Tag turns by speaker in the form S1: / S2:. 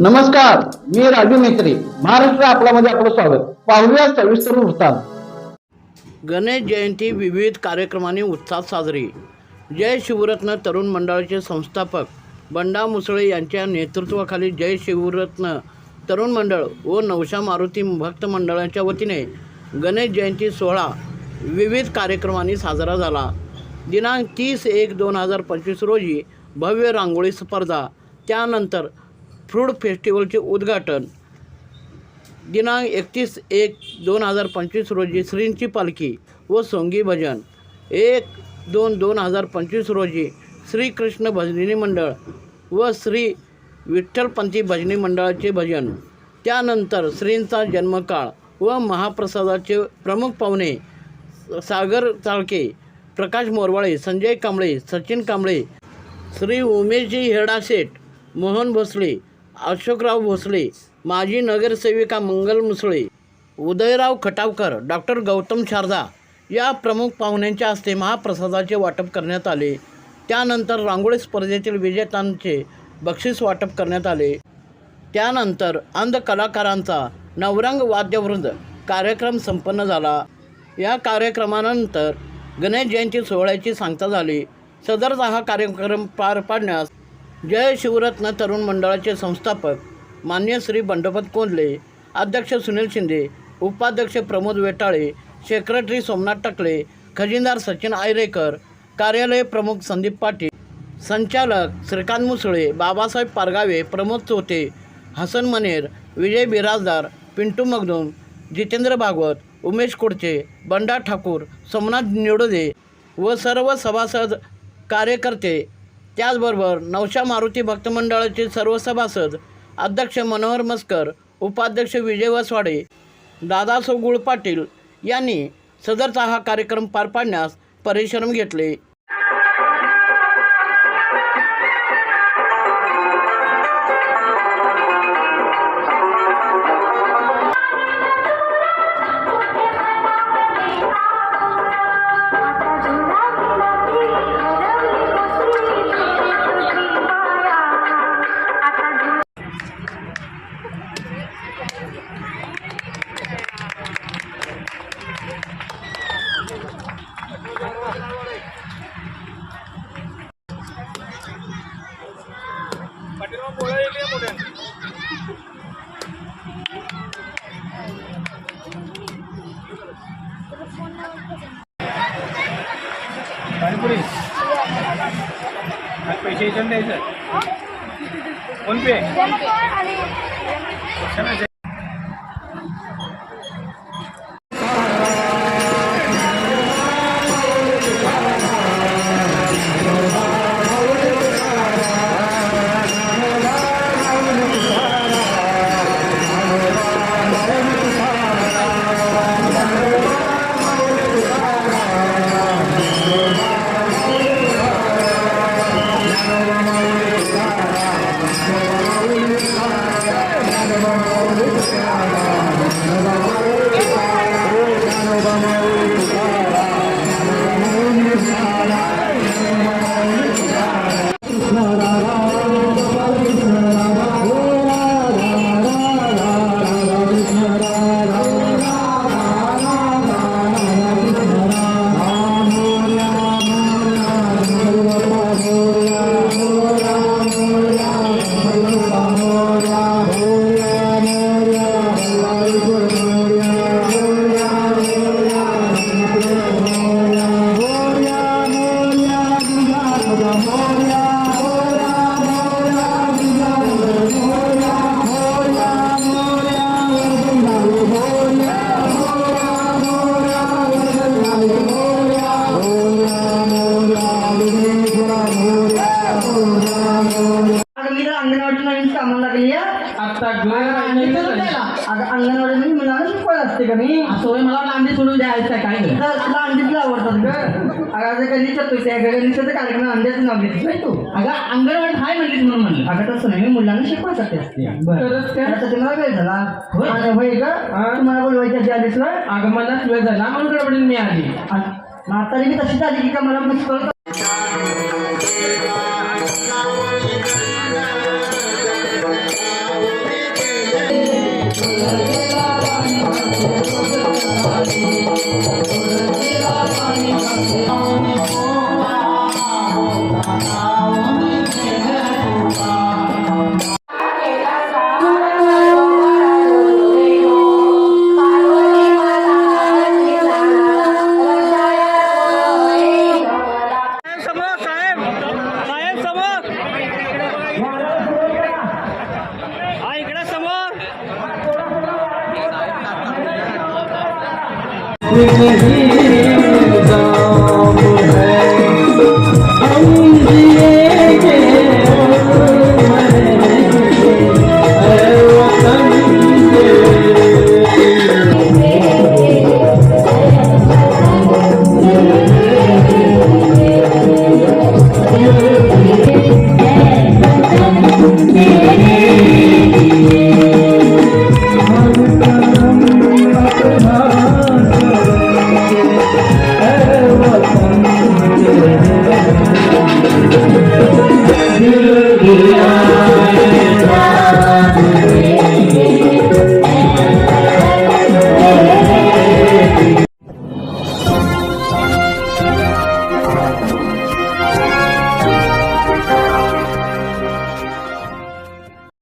S1: नमस्कार मी राजू मेत्री महाराष्ट्र आपल्यामध्ये आपलं स्वागत. पाहूया सविस्तर वृत्तांत. गणेश जयंती विविध कार्यक्रमांनी उत्साहात साजरी. जय शिवरत्न तरुण मंडळाचे संस्थापक बंडा मुसळे यांच्या नेतृत्वाखाली जय शिवरत्न तरुण मंडळ व नवशा मारुती भक्त मंडळाच्या वतीने गणेश जयंती सोहळा विविध कार्यक्रमांनी साजरा झाला. दिनांक तीस एक दोन हजार पंचवीस रोजी भव्य रांगोळी स्पर्धा. त्यानंतर फ्रूड फेस्टिवलचे उद्घाटन. दिनांक एकतीस एक दोन हजार पंचवीस रोजी श्रींची पालखी व सोंगी भजन. एक दोन दोन हजार पंचवीस रोजी श्रीकृष्ण भजनी मंडळ व श्री विठ्ठलपंथी भजनी मंडळाचे भजन. त्यानंतर श्रींचा जन्मकाळ व महाप्रसादाचे प्रमुख पाहुणे सागर चाळके प्रकाश मोरवाळे संजय कांबळे सचिन कांबळे श्री उमेशजी हेडा शेठ मोहन भोसले अशोकराव भोसले माजी नगरसेविका मंगल मुसळे उदयराव खटावकर डॉक्टर गौतम शारदा या प्रमुख पाहुण्यांच्या हस्ते महाप्रसादाचे वाटप करण्यात आले. त्यानंतर रांगोळी स्पर्धेतील विजेत्यांचे बक्षीस वाटप करण्यात आले. त्यानंतर अंध कलाकारांचा नवरंग वाद्यवृंद कार्यक्रम संपन्न झाला. या कार्यक्रमानंतर गणेश जयंती सोहळ्याची सांगता झाली. सदरचा हा कार्यक्रम पार पाडण्यास जय शिवरत्न तरुण मंडळाचे संस्थापक मान्य श्री बंडोपत कोंडले अध्यक्ष सुनील शिंदे उपाध्यक्ष प्रमोद वेटाळे सेक्रेटरी सोमनाथ टकले खजिनदार सचिन आयरेकर कार्यालय प्रमुख संदीप पाटील संचालक श्रीकांत मुसळे बाबासाहेब पारगावे प्रमोद चोते हसन मनेर विजय बिराजदार पिंटू मगदूम जितेंद्र भागवत उमेश कुडचे बंडा ठाकूर सोमनाथ निवडदे व सर्व सभासद कार्यकर्ते त्याचबरोबर नवशा मारुती भक्त मंडळाचे सर्व सभासद अध्यक्ष मनोहर मस्कर उपाध्यक्ष विजय वसवाडे दादासो गुळ पाटील यांनी सदरचा हा कार्यक्रम पार पाडण्यास परिश्रम घेतले.
S2: पैसे द्यायचं फोन पे. कशाला द्यायचं?
S3: अगं कामाला लागली
S2: आता
S3: अंगणवाडी मुलांना शिकवायला असते का मी
S4: सोय मला अंडी सोडून द्यायचं काय
S3: अंडीच आवडतात ग अगं आता गणेश चतुर्थी आहे गणेशाचा कार्यक्रम अंड्याचं नाव घेतलं नाही तू
S4: अगं अंगणवाडी हाय म्हणलीस म्हणून म्हणलं
S3: अगं तसं नाही मी मुलांना शिकवायसाठी असते त्यासाठी मला वेळ झाला
S4: होय.
S3: ग तुम्हाला बोलवायच्या आधी आलीस ना
S4: अगं मला शिवाय झाला म्हणून गडबडीने मी आली
S3: म्हातारी मी तशीच आली की का मला पुष्कळ